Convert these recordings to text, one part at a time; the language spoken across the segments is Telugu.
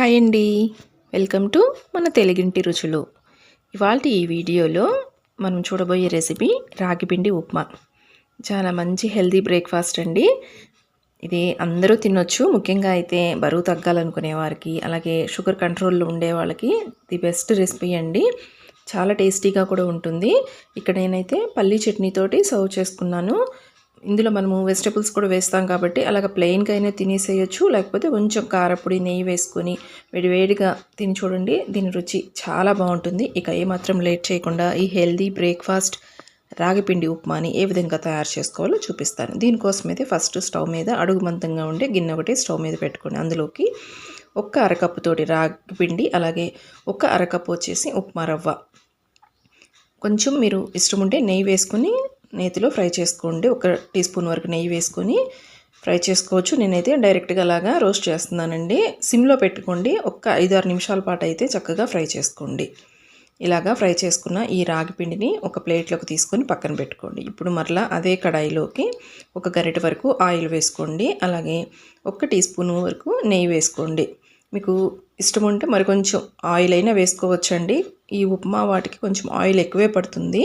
హాయ్ అండి. వెల్కమ్ టు మన తెలుగింటి రుచులు. ఇవాళ ఈ వీడియోలో మనం చూడబోయే రెసిపీ రాగిపిండి ఉప్మా. చాలా మంచి హెల్దీ బ్రేక్ఫాస్ట్ అండి. ఇది అందరూ తినొచ్చు. ముఖ్యంగా అయితే బరువు తగ్గాలనుకునే వారికి అలాగే షుగర్ కంట్రోల్లో ఉండే వాళ్ళకి ది బెస్ట్ రెసిపీ అండి. చాలా టేస్టీగా కూడా ఉంటుంది. ఇక్కడ నేనైతే పల్లీ చట్నీతోటి సర్వ్ చేసుకున్నాను. ఇందులో మనము వెజిటబుల్స్ కూడా వేస్తాం కాబట్టి అలాగ ప్లెయిన్గా అయినా తినేసేయచ్చు లేకపోతే కొంచెం కారపొడి నెయ్యి వేసుకొని వేడివేడిగా తిని చూడండి దీని రుచి చాలా బాగుంటుంది. ఇక ఏమాత్రం లేట్ చేయకుండా ఈ హెల్దీ బ్రేక్ఫాస్ట్ రాగిపిండి ఉప్మాని ఏ విధంగా తయారు చేసుకోవాలో చూపిస్తాను. దీనికోసం అయితే ఫస్ట్ స్టవ్ మీద అడుగు మందంగా ఉండే గిన్నె ఒకటి స్టవ్ మీద పెట్టుకొని అందులోకి ఒక్క అరకప్పుతోటి రాగిపిండి అలాగే ఒక్క అరకప్పు వచ్చేసి ఉప్మా రవ్వ. కొంచెం మీరు ఇష్టం ఉంటే నెయ్యి వేసుకొని నేతిలో ఫ్రై చేసుకోండి. ఒక టీ స్పూన్ వరకు నెయ్యి వేసుకొని ఫ్రై చేసుకోవచ్చు. నేనైతే డైరెక్ట్గా అలాగా రోస్ట్ చేస్తున్నానండి. సిమ్లో పెట్టుకోండి. ఒక్క ఐదు ఆరు నిమిషాల పాటు అయితే చక్కగా ఫ్రై చేసుకోండి. ఇలాగా ఫ్రై చేసుకున్న ఈ రాగి పిండిని ఒక ప్లేట్లోకి తీసుకొని పక్కన పెట్టుకోండి. ఇప్పుడు మరలా అదే కడాయిలోకి ఒక గరిట వరకు ఆయిల్ వేసుకోండి. అలాగే ఒక టీ స్పూన్ వరకు నెయ్యి వేసుకోండి. మీకు ఇష్టం ఉంటే మరి కొంచెం ఆయిల్ అయినా వేసుకోవచ్చండి. ఈ ఉప్మా వాటికి కొంచెం ఆయిల్ ఎక్కువే పడుతుంది.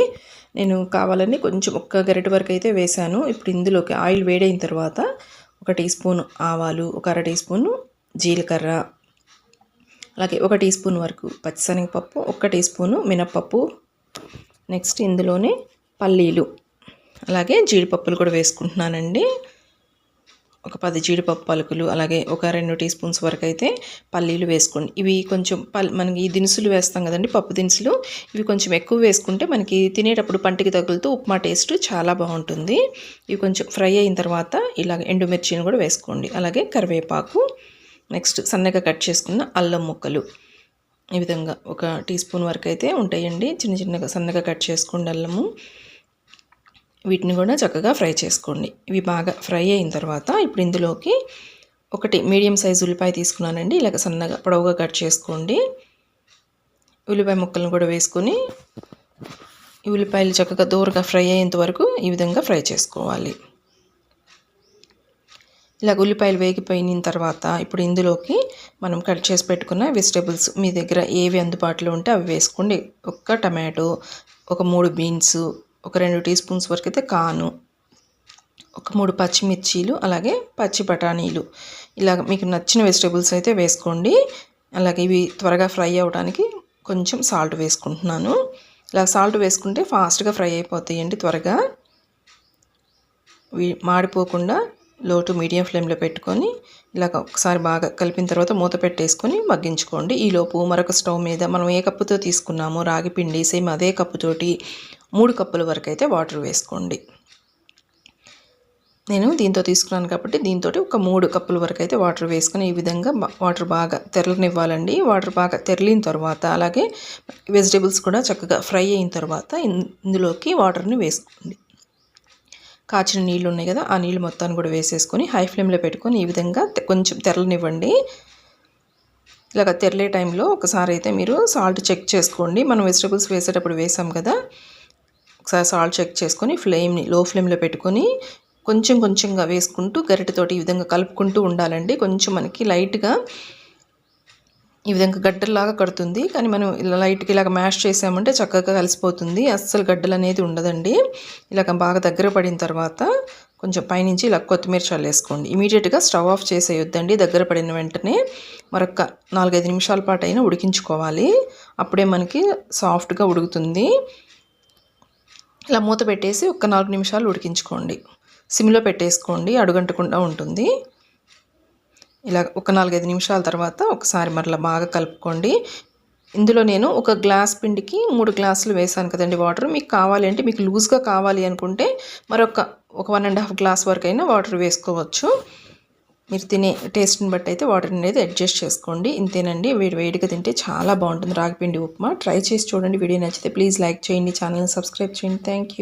నేను కావాలని కొంచెం ఒక్క గరిట వరకు అయితే వేశాను. ఇప్పుడు ఇందులోకి ఆయిల్ వేడైన తర్వాత ఒక టీ స్పూన్ ఆవాలు ఒక అర టీ స్పూను జీలకర్ర అలాగే ఒక టీ స్పూన్ వరకు పచ్చిశనగపప్పు ఒక టీ స్పూను మినప్పప్పు నెక్స్ట్ ఇందులోనే పల్లీలు అలాగే జీడిపప్పులు కూడా వేసుకుంటున్నానండి. ఒక పది జీడిపప్పు పలుకులు అలాగే ఒక రెండు టీ స్పూన్స్ వరకు అయితే పల్లీలు వేసుకోండి. ఇవి కొంచెం పల్ మనకి దినుసులు వేస్తాం కదండి పప్పు దినుసులు. ఇవి కొంచెం ఎక్కువ వేసుకుంటే మనకి తినేటప్పుడు పంటికి తగులుతూ ఉప్మా టేస్ట్ చాలా బాగుంటుంది. ఇవి కొంచెం ఫ్రై అయిన తర్వాత ఇలాగ ఎండుమిర్చిని కూడా వేసుకోండి. అలాగే కరివేపాకు. నెక్స్ట్ సన్నగా కట్ చేసుకున్న అల్లం ముక్కలు. ఈ విధంగా ఒక టీ స్పూన్ వరకు అయితే ఉంటాయండి. చిన్న చిన్నగా సన్నగా కట్ చేసుకోండి అల్లము. వీటిని కూడా చక్కగా ఫ్రై చేసుకోండి. ఇవి బాగా ఫ్రై అయిన తర్వాత ఇప్పుడు ఇందులోకి ఒకటి మీడియం సైజు ఉల్లిపాయ తీసుకున్నానండి. ఇలాగ సన్నగా పొడవుగా కట్ చేసుకోండి. ఉల్లిపాయ ముక్కలను కూడా వేసుకొని ఈ ఉల్లిపాయలు చక్కగా దూరగా ఫ్రై అయ్యేంత వరకు ఈ విధంగా ఫ్రై చేసుకోవాలి. ఇలా ఉల్లిపాయలు వేగిపోయిన తర్వాత ఇప్పుడు ఇందులోకి మనం కట్ చేసి పెట్టుకున్న వెజిటేబుల్స్ మీ దగ్గర ఏవి అందుబాటులో ఉంటే అవి వేసుకోండి. ఒక్క టమాటో ఒక మూడు బీన్స్ ఒక రెండు టీ స్పూన్స్ వరకు అయితే కాను. ఒక మూడు పచ్చిమిర్చీలు అలాగే పచ్చి బఠానీలు. ఇలా మీకు నచ్చిన వెజిటేబుల్స్ అయితే వేసుకోండి. అలాగే ఇవి త్వరగా ఫ్రై అవ్వడానికి కొంచెం సాల్ట్ వేసుకుంటున్నాను. ఇలా సాల్ట్ వేసుకుంటే ఫాస్ట్గా ఫ్రై అయిపోతాయండి త్వరగా. మాడిపోకుండా లో టు మీడియం ఫ్లేమ్లో పెట్టుకొని ఇలాగ ఒకసారి బాగా కలిపిన తర్వాత మూత పెట్టేసుకొని మగ్గించుకోండి. ఈలోపు మరొక స్టవ్ మీద మనం ఏ కప్పుతో తీసుకున్నామో రాగి పిండి సేమ్ అదే కప్పుతోటి మూడు కప్పుల వరకు అయితే వాటర్ వేసుకోండి. నేను దీంతో తీసుకున్నాను కాబట్టి దీంతో ఒక మూడు కప్పుల వరకు అయితే వాటర్ వేసుకొని ఈ విధంగా వాటర్ బాగా తెరలనివ్వాలండి. వాటర్ బాగా తెరలిన తర్వాత అలాగే వెజిటేబుల్స్ కూడా చక్కగా ఫ్రై అయిన తర్వాత ఇందులోకి వాటర్ని వేసుకోండి. కాచిన నీళ్ళు ఉన్నాయి కదా ఆ నీళ్ళు మొత్తాన్ని కూడా వేసేసుకొని హై ఫ్లేమ్లో పెట్టుకొని ఈ విధంగా కొంచెం తెరలనివ్వండి. ఇలాగ తెరలే టైంలో ఒకసారి అయితే మీరు సాల్ట్ చెక్ చేసుకోండి. మనం వెజిటబుల్స్ వేసేటప్పుడు వేసాం కదా ఒకసారి సాల్ట్ చెక్ చేసుకొని ఫ్లేమ్ని లో ఫ్లేమ్లో పెట్టుకొని కొంచెం కొంచెంగా వేసుకుంటూ గరిటెతోటి ఈ విధంగా కలుపుకుంటూ ఉండాలండి. కొంచెం మనకి లైట్గా ఈ విధంగా గడ్డల్లాగా కడుతుంది. కానీ మనం ఇలా లైట్కి ఇలాగ మ్యాష్ చేసామంటే చక్కగా కలిసిపోతుంది. అస్సలు గడ్డలు అనేది ఉండదండి. ఇలాగ బాగా దగ్గర పడిన తర్వాత కొంచెం పైనుంచి ఇలా కొత్తిమీర చల్లేసుకోండి. ఇమీడియట్గా స్టవ్ ఆఫ్ చేసేయొద్దండి. దగ్గర పడిన వెంటనే మరొక నాలుగైదు నిమిషాల పాటు అయినా ఉడికించుకోవాలి. అప్పుడే మనకి సాఫ్ట్గా ఉడుకుతుంది. ఇలా మూత పెట్టేసి ఒక నాలుగు నిమిషాలు ఉడికించుకోండి. సిమ్లో పెట్టేసుకోండి. అడుగంటకుండా ఉంటుంది. ఇలా ఒక నాలుగైదు నిమిషాల తర్వాత ఒకసారి మరలా బాగా కలుపుకోండి. ఇందులో నేను ఒక గ్లాస్ పిండికి మూడు గ్లాసులు వేసాను కదండి వాటర్. మీకు కావాలి అంటే మీకు లూజ్గా కావాలి అనుకుంటే మరొక ఒక వన్ అండ్ హాఫ్ గ్లాస్ వరకు అయినా వాటర్ వేసుకోవచ్చు. మీరు తినే టేస్ట్ని బట్టి అయితే వాటర్ అనేది అడ్జస్ట్ చేసుకోండి. ఇంతేనండి వేడి వేడిగా తింటే చాలా బాగుంటుంది. రాగిపిండి ఉప్మా. ట్రై చేసి చూడండి. వీడియో నచ్చితే ప్లీజ్ లైక్ చేయండి. ఛానల్ని సబ్స్క్రైబ్ చేయండి. థ్యాంక్